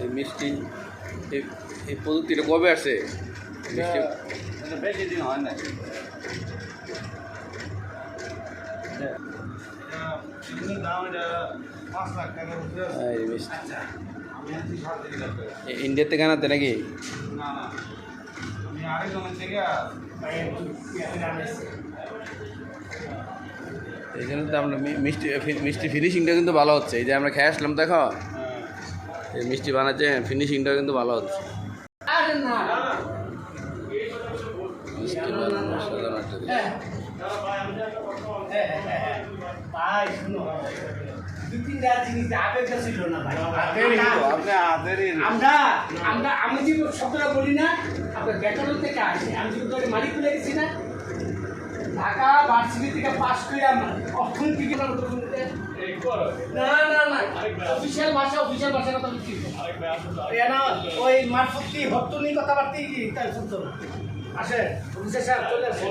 এই মিষ্টি এই প্রযুক্তিটা কবে আসে? মিষ্টি এটা বেশি দিন হয় না এ- ইন্ডিয়ার থেকে আনাতে নাকি? থেকে এই জন্য তো আমরা মি- মিষ্টি মিষ্টি ফিনিশিংটা কিন্তু ভালো হচ্ছে। এই যে আমরা খেয়ে আসলাম দেখো। এই মিষ্টি বানাচ্ছে ফিনিশিংটা কিন্তু ভালো হচ্ছে। আমি যে শব্দটা বলি না আপনার বেতন থেকে আসে। আমি যে মালিক খুলে গেছি না। ঢাকা ভার্সিটি থেকে পাস করে অর্থনীতি না না না অফিসিয়াল ভাষা অফিসিয়াল ভাষার কথা বলছি। না ওই মারফতি কথাবার্তা কি? তাই শুনতো আসে অফিসের স্যার চলে আসে।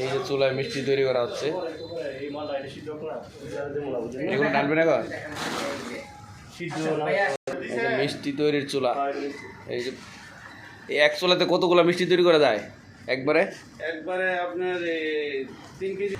এই যে চুলায় মিষ্টি তৈরি করা হচ্ছে। এগুলো টানবে না যে মিষ্টি তৈরির চুলা। এই যে এই এক চোলাতে কতগুলো মিষ্টি তৈরি করা যায়? একবারে? একবারে আপনার তিন কেজি